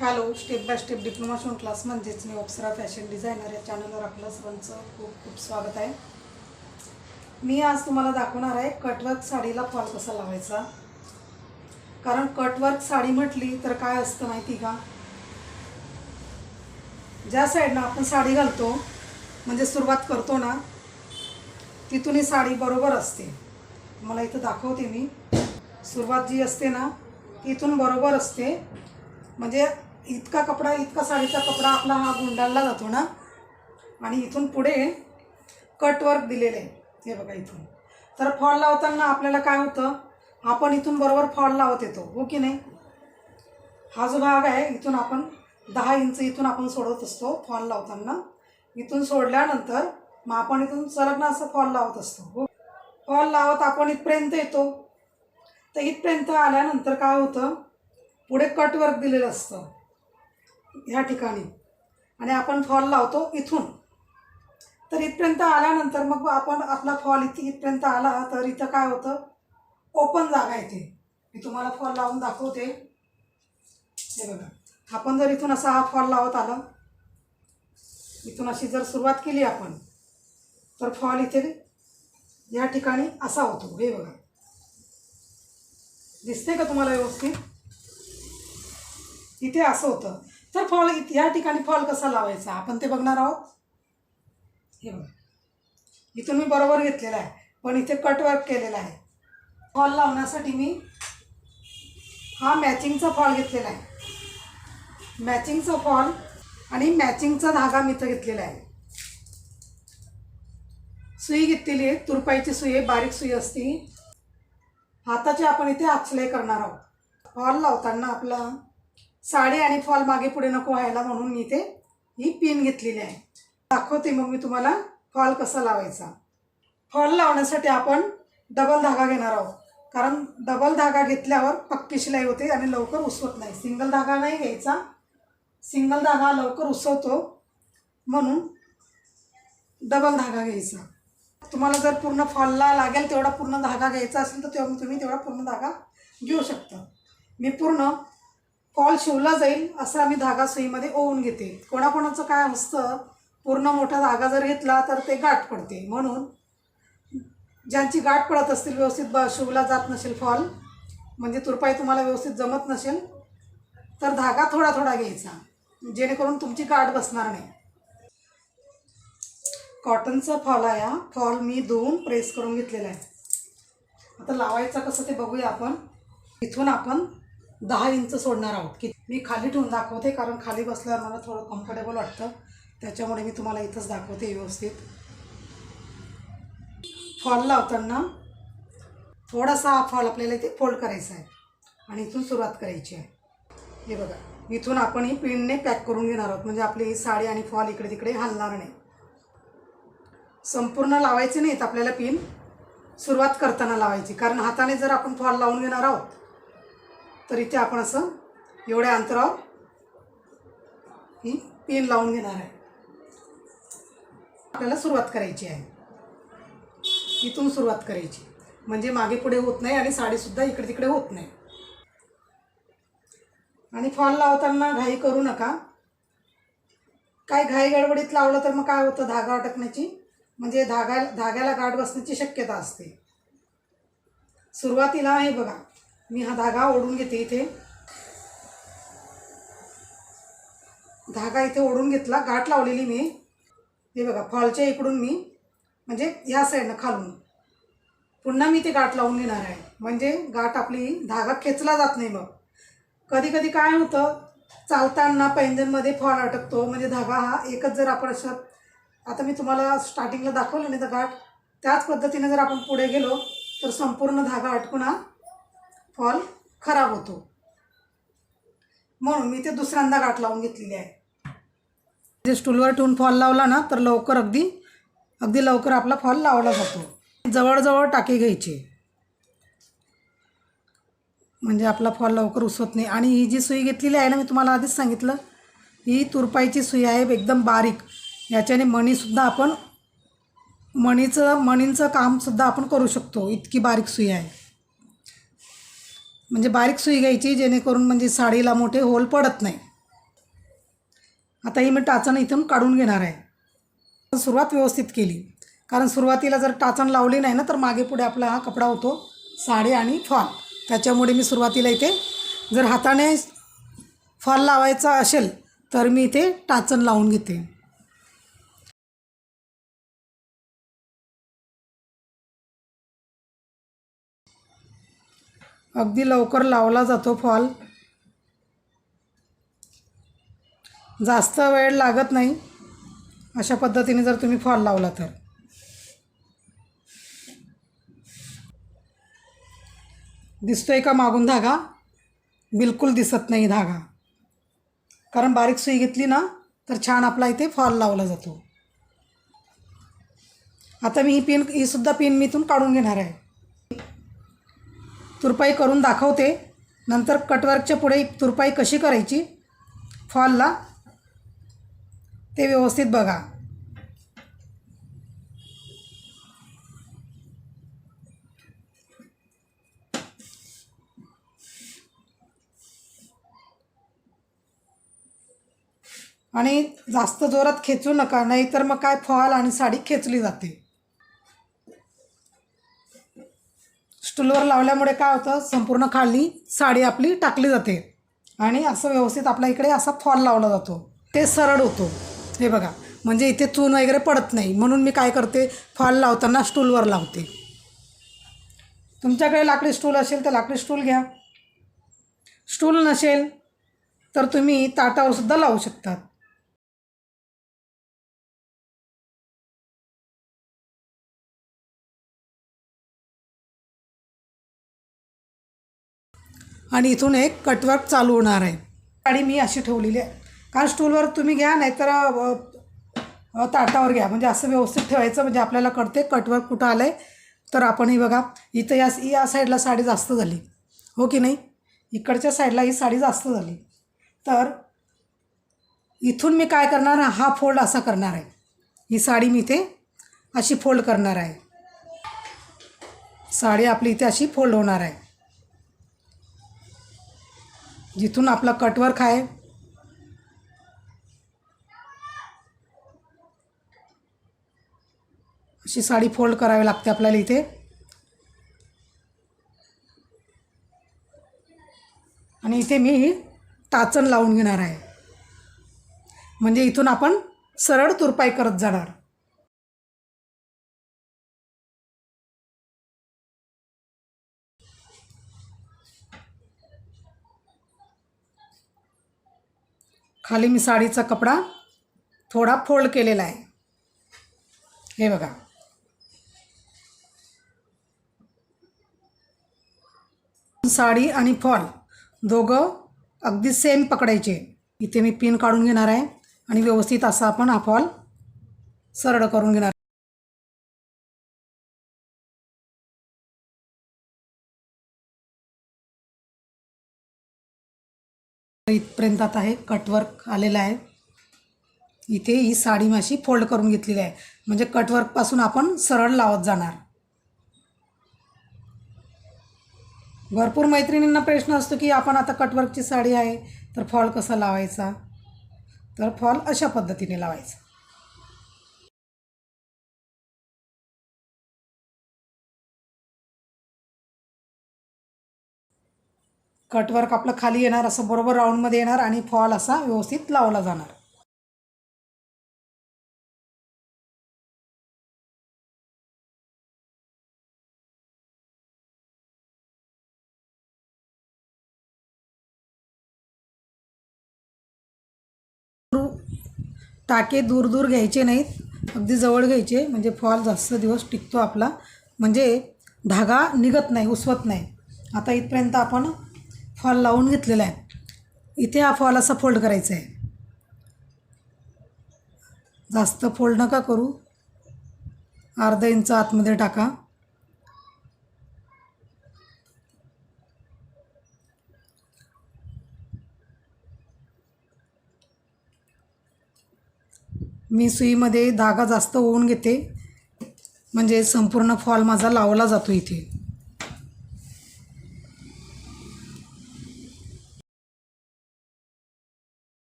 Hello step by step diploma शिवण class म्हणजेच मी ऑप्सरा फॅशन डिझायनर या चॅनलवर आपलं सर्वांचं खूप खूप स्वागत आहे. मी आज तुम्हाला दाखवणार आहे कटवर्क साडीला फॉल कसा लावायचा. कारण कटवर्क साडी म्हटली तर काय असतं माहिती का? ज्या साईडनं आपण साडी घालतो म्हणजे सुरुवात करतो ना तिथून ही साडी बरोबर असते. मला इथं दाखवते मी. सुरुवात जी असते ना इथून बरोबर असते. म्हणजे इतका कपडा इतका साडीचा कपडा आपला हा गुंडाळला जातो ना. आणि इथून पुढे कटवर्क दिलेलं आहे. हे बघा इथून. तर फॉल लावताना आपल्याला काय होतं? आपण इथून बरोबर फॉल लावत येतो. हो की नाही? हा जो भाग आहे इथून आपण दहा इंच इथून आपण सोडत असतो फॉल लावताना. इथून सोडल्यानंतर मग आपण इथून सलग्न असं फॉल लावत असतो. हो. फॉल लावत आपण इथपर्यंत येतो. तर इथपर्यंत आल्यानंतर काय होतं? पुढे कटवर्क दिलेलं असतं. ह्या ठिकाणी. आणि आपण फॉल लावतो इथून. तर इथपर्यंत आल्यानंतर मग आपण आपला फॉल इथे इथपर्यंत आला तर इथं काय होतं? ओपन जागा येते. मी तुम्हाला फॉल लावून दाखवते. हे बघा. आपण जर इथून असा हा फॉल लावत आला इथून अशी जर सुरुवात केली आपण तर फॉल इथे या ठिकाणी असा होतो. हे बघा. दिसते का तुम्हाला व्यवस्थित? इथे असं होतं. तर फॉल या ठिकाणी फॉल कसा लावायचा? आपण ते बघणार आहोत. हे बघा. इथून मी बरोबर घेतलेला आहे पण इथे कटवर्क केलेला आहे. फॉल लावण्यासाठी मी हा मॅचिंगचा फॉल घेतलेला आहे. मॅचिंगचा फॉल आणि मॅचिंगचा धागा मी इथं घेतलेला आहे. सुई घेतलेली आहे तुरपाईची सुई आहे बारीक सुई असते. हाताची आपण इथे आचले करणार आहोत. फॉल लावताना आपला साडी आणि फॉल मागे पुढे नको व्हायला म्हणून मी इथे ही पिन घेतलेली आहे. दाखवते मग मी तुम्हाला फॉल कसा लावायचा. फॉल लावण्यासाठी आपण डबल धागा घेणार आहोत. कारण डबल धागा घेतल्यावर पक्की शिलाई होते आणि लवकर उसवत नाही. सिंगल धागा नाही घ्यायचा. सिंगल धागा लवकर उसवतो. म्हणून डबल धागा घ्यायचा. तुम्हाला जर पूर्ण फॉलला लागेल तेवढा पूर्ण धागा घ्यायचा असेल तर तेव्हा तुम्ही तेवढा पूर्ण धागा घेऊ शकता. मी पूर्ण फॉल शिवला जाईल असा मी धागा सुईमध्ये ओवून घेते. कोणाकोणाचं काय असतं पूर्ण मोठा धागा जर घेतला तर ते गाठ पडते. म्हणून ज्यांची गाठ पडत असतील व्यवस्थित ब शिवला जात नसेल फॉल म्हणजे तुरपाई तुम्हाला व्यवस्थित जमत नसेल तर धागा थोडा थोडा घ्यायचा जेणेकरून तुमची गाठ बसणार नाही. कॉटनचा फॉल आहे हा. फॉल मी धुवून प्रेस करून घेतलेला आहे. आता लावायचा कसं ते बघूया आपण. इथून आपण दहा इंच सोडणार आहोत. की मी खाली ठेवून दाखवते कारण खाली बसल्यावर मला थोडं कम्फर्टेबल वाटतं. त्याच्यामुळे मी तुम्हाला इथंच दाखवते व्यवस्थित. फॉल लावताना थोडासा हा फॉल आपल्याला इथे फोल्ड करायचा आहे. आणि इथून सुरुवात करायची आहे. हे बघा इथून आपण ही पिनने पॅक करून घेणार आहोत. म्हणजे आपली ही साडी आणि फॉल इकडे तिकडे हलणार नाही. संपूर्ण लावायचे नाहीत आपल्याला पिन सुरुवात करताना लावायची. कारण हाताने जर आपण फॉल लावून घेणार आहोत तर इथे आपण असं एवढ्या अंतरावर ही पेन लावून घेणार आहे. आपल्याला सुरुवात करायची आहे. इथून सुरुवात करायची. म्हणजे मागे पुढे होत नाही आणि साडीसुद्धा इकडे तिकडे होत नाही. आणि फॉल लावताना घाई करू नका. काय घाई गडबडीत लावलं तर मग काय होतं? धागा अटकण्याची म्हणजे धागा धाग्याला गाठ बसण्याची शक्यता असते. सुरुवातीला हे बघा. मी हा धागा ओढून घेते इथे. धागा इथे ओढून घेतला गाठ लावलेली मी. हे बघा फॉलच्या इकडून मी म्हणजे ह्या साईडनं खालून. पुन्हा मी ते गाठ लावून घेणार आहे. म्हणजे गाठ आपली धागा खेचला जात नाही मग. कधी कधी काय होतं चालताना पैंजणमध्ये फॉल अटकतो. म्हणजे धागा हा एकच जर आपण असं आता मी तुम्हाला स्टार्टिंगला दाखवलं नाही तर गाठ त्याच पद्धतीने जर आपण पुढे गेलो तर संपूर्ण धागा अटकून हा फॉल खराब होतो. म्हणून मी ते दुसऱ्यांदा गाठ लावून घेतलेली आहे. जे स्टूलवर ठेवून फॉल लावला ना तर लवकर अगदी अगदी लवकर आपला फॉल लावला जातो. जवळजवळ टाके घ्यायचे. म्हणजे आपला फॉल लवकर उसवत नाही. आणि ही जी सुई घेतलेली आहे ना मी तुम्हाला आधीच सांगितलं ही तुरपाईची सुई आहे एकदम बारीक. याच्याने मणीसुद्धा आपण मणीचं मणींचं कामसुद्धा आपण करू शकतो. इतकी बारीक सुई आहे. म्हणजे बारीक सुई घ्यायची जेणेकरून म्हणजे साडीला मोठे होल पडत नाही. आता ही मी टाचण इथून काढून घेणार आहे. सुरुवात व्यवस्थित केली. कारण सुरुवातीला जर टाचण लावली नाही ना तर मागे पुढे आपला हा कपडा होतो साडी आणि फॉल. त्याच्यामुळे मी सुरुवातीला इथे जर हाताने फॉल लावायचा असेल तर मी इथे टाचण लावून घेते. अगदी लवकर लावला जातो फॉल. जास्त वेळ लागत नाही. अशा पद्धतीने जर तुम्ही फॉल लावला तर. दिसतोय का मागून धागा? बिलकुल दिसत नाही धागा. कारण बारीक सुई घेतली ना तर छान आपला इथे फॉल लावला जातो. आता मी ही पिन ही सुद्धा पिन मी इथून काढून घेणार आहे. तुरपाई करून दाखवते. नंतर कटवर्कच्या पुढे तुरपाई कशी करायची? फॉलला ते व्यवस्थित बघा. आणि जास्त जोरात खेचू नका नाहीतर मग काय फॉल आणि साडी खेचली जाते. स्टूलवर लावल्यामुळे काय होतं संपूर्ण खाली साडी आपली टाकली जाते. आणि असं व्यवस्थित आपल्या इकडे असा फॉल लावला जातो. ते सरळ होतो. हे बघा म्हणजे इथे चून वगैरे पडत नाही. म्हणून मी काय करते फॉल लावताना स्टूलवर लावते. तुमच्याकडे लाकडी स्टूल असेल तर लाकडी स्टूल घ्या. स्टूल नसेल तर तुम्ही ताटावर सुद्धा लावू शकतात. आणि इथून एक कटवर्क चालू होणार आहे. गाडी मी अशी ठेवलेली आहे. कारण स्टूलवर तुम्ही घ्या नाहीतर ताटावर घ्या. म्हणजे असं व्यवस्थित ठेवायचं म्हणजे आपल्याला कळते कटवर्क कुठं आलं आहे तर आपण ही बघा इथं या या साईडला साडी जास्त झाली. हो की नाही? इकडच्या साईडला ही साडी जास्त झाली. तर इथून मी काय करणार हा फोल्ड असा करणार आहे. ही साडी मी इथे अशी फोल्ड करणार आहे. साडी आपली इथे अशी फोल्ड होणार आहे. जिथून आपला कटवर्क आहे. अशी साडी फोल्ड करावी लागते आपल्याला इथे. आणि इथे मी टाचण लावून घेणार आहे. म्हणजे इथून आपण सरळ तुरपाई करत जाणार. खाली मी साडीचा कपडा थोडा फोल्ड केलेला आहे. हे बघा. साडी आणि फॉल दोघं अगदी सेम पकडायचे. इथे मी पिन काढून घेणार आहे आणि व्यवस्थित असा आपण हा फॉल सरळ करून घेणार इथपर्यंत आता हे कटवर्क आलेलं आहे. इथे ही साडी माशी फोल्ड करून घेतलेली आहे. म्हणजे कटवर्कपासून आपण सरळ लावत जाणार. भरपूर मैत्रिणींना प्रश्न असतो की आपण आता कटवर्कची साडी आहे तर फॉल कसा लावायचा? तर फॉल अशा पद्धतीने लावायचा. कटवर्क आपलं खाली येणार असं बरोबर राऊंडमध्ये येणार आणि फॉल असा व्यवस्थित लावला जाणार. टाके दूर दूर घ्यायचे नाहीत अगदी जवळ घ्यायचे म्हणजे फॉल जास्त दिवस टिकतो आपला. म्हणजे धागा निघत नाही उसवत नाही. आता इथपर्यंत आपण फॉल लावून घेतलेला आहे. इथे हा फॉल असा फोल्ड करायचा आहे. जास्त फोल्ड नका करू. अर्धा इंच आतमध्ये टाका. मी सुईमध्ये धागा जास्त ओवून घेते. म्हणजे संपूर्ण फॉल माझा लावला जातो इथे.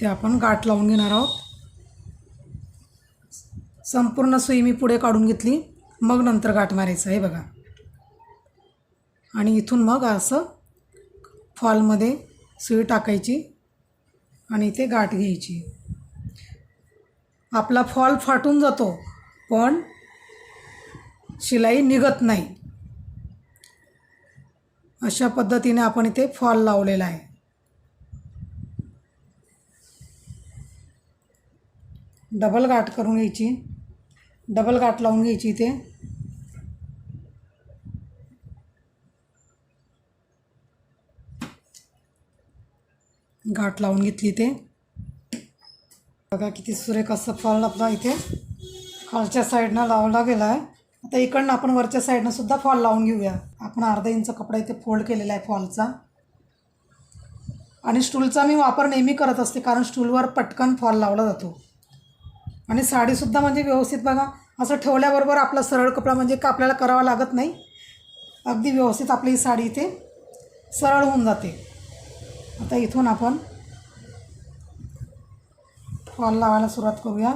इथे आपण गाठ लावून घेणार आहोत. संपूर्ण सुई मी पुढे काढून घेतली. मग नंतर गाठ मारायचं आहे बघा. आणि इथून मग असं फॉलमध्ये सुई टाकायची आणि इथे गाठ घ्यायची. आपला फॉल फाटून जातो पण शिलाई निघत नाही. अशा पद्धतीने आपण इथे फॉल लावलेला आहे. डबल गाठ करून घ्यायची. डबल गाठ लावून घ्यायची इथे. गाठ लावून घेतली ते बघा किती सुरेख असं फॉल आपला इथे खालच्या साईडनं लावला गेला आहे आता इकडनं आपण वरच्या साईडनं सुद्धा फॉल लावून घेऊया. आपण अर्धा इंच कपडा इथे फोल्ड केलेला आहे फॉलचा. आणि स्टूलचा मी वापर नेहमी करत असते कारण स्टूलवर पटकन फॉल लावला जातो. आणि साडीसुद्धा म्हणजे व्यवस्थित बघा असं ठेवल्याबरोबर आपला सरळ कपडा म्हणजे का आपल्याला करावा लागत नाही. अगदी व्यवस्थित आपली ही साडी इथे सरळ होऊन जाते. आता इथून आपण फॉल लावायला सुरुवात करूया.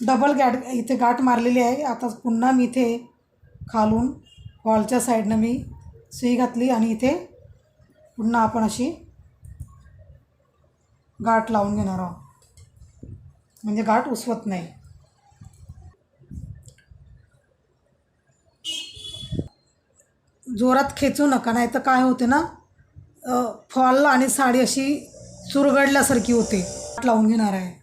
डबल गॅट इथे गाठ मारलेली आहे. आता पुन्हा मी इथे खालून फॉलच्या साईडनं मी सुई घातली आणि इथे पुन्हा आपण अशी गाठ लावून घेणार आहोत. म्हणजे गाठ उसवत नाही. जोरात खेचू नका नाही तर काय होते ना फॉल आणि साडी अशी चुरगडल्यासारखी होते. गाठ लावून घेणार आहे.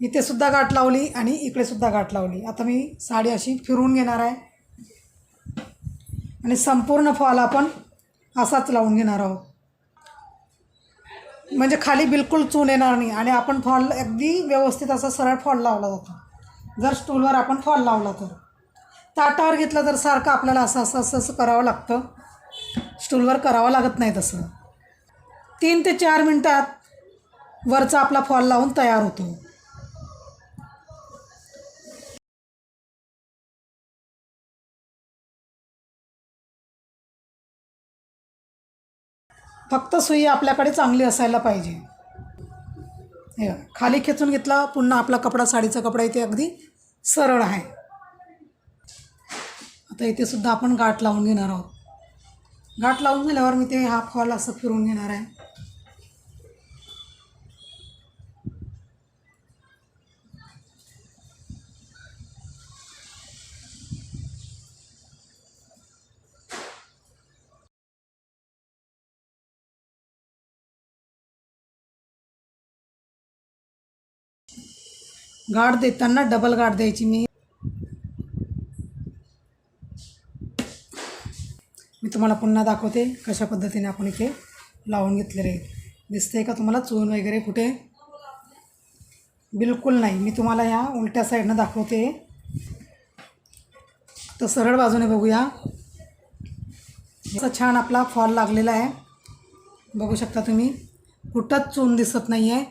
इथे सुद्धा गाठ लावली आणि इकडे सुद्धा गाठ लावली. आता मी साडी अशी फिरून घेणार आहे. आणि संपूर्ण फॉल आपण असाच लावून घेणार आहोत. म्हणजे खाली बिलकुल चून येणार नाही. आणि आपण फॉल अगदी व्यवस्थित असा सरळ फॉल लावला जातो. जर स्टूलवर आपण फॉल लावला तर. ताटावर घेतलं तर सारखं आपल्याला असं असं असं असं करावं लागतं. स्टूलवर करावं लागत नाही तसं. तीन ते चार मिनटात वरचा आपला फॉल लावून तयार होतो. फक्त सुई आपल्याकडे चांगली असायला पाहिजे. हे खाली खेचून घेतला पुन्हा आपला कपडा साडीचा कपडा इथे अगदी सरळ आहे. आता इथे सुद्धा आपण गाठ लावून घेणार आहोत. गाठ लावून झाल्यावर मी ते हाफ हॉल असं फिरून घेणार आहे. गाठ देताना डबल गाठ द्यायची. मी मी तुम्हाला पुन्हा दाखवते कशा पद्धतीने आपण इथे लावून घेतलेले आहे दिसते का तुम्हाला? चून वगैरे कुठे? बिलकुल नाही. मी तुम्हाला ह्या उलट्या साईडनं दाखवते. तर सरळ बाजूने बघूया. असा छान आपला फॉल लागलेला आहे. बघू शकता तुम्ही. कुठंच चून दिसत नाही आहे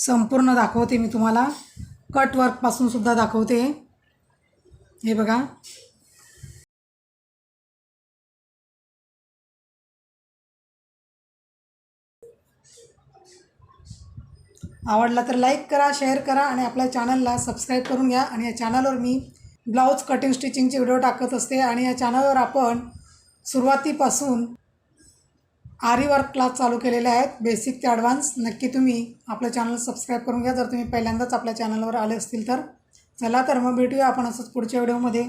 संपूर्ण दाखवते मी तुम्हाला. कट वर्कपासून सुद्धा दाखवते. हे बघा. आवडला तर लाईक करा शेअर करा आणि आपल्या चॅनलला सबस्क्राईब करून घ्या. आणि या चॅनलवर मी ब्लाऊज कटिंग स्टिचिंगचे व्हिडिओ टाकत असते. आणि या चॅनलवर आपण सुरुवातीपासून आरी वर्क क्लास चालू केलेले आहेत. बेसिक ते ॲडव्हान्स नक्की तुम्ही आपलं चॅनल सबस्क्राईब करून घ्या. जर तुम्ही पहिल्यांदाच आपल्या चॅनलवर आले असतील तर. चला तर मग भेटूया आपण असंच पुढच्या व्हिडिओमध्ये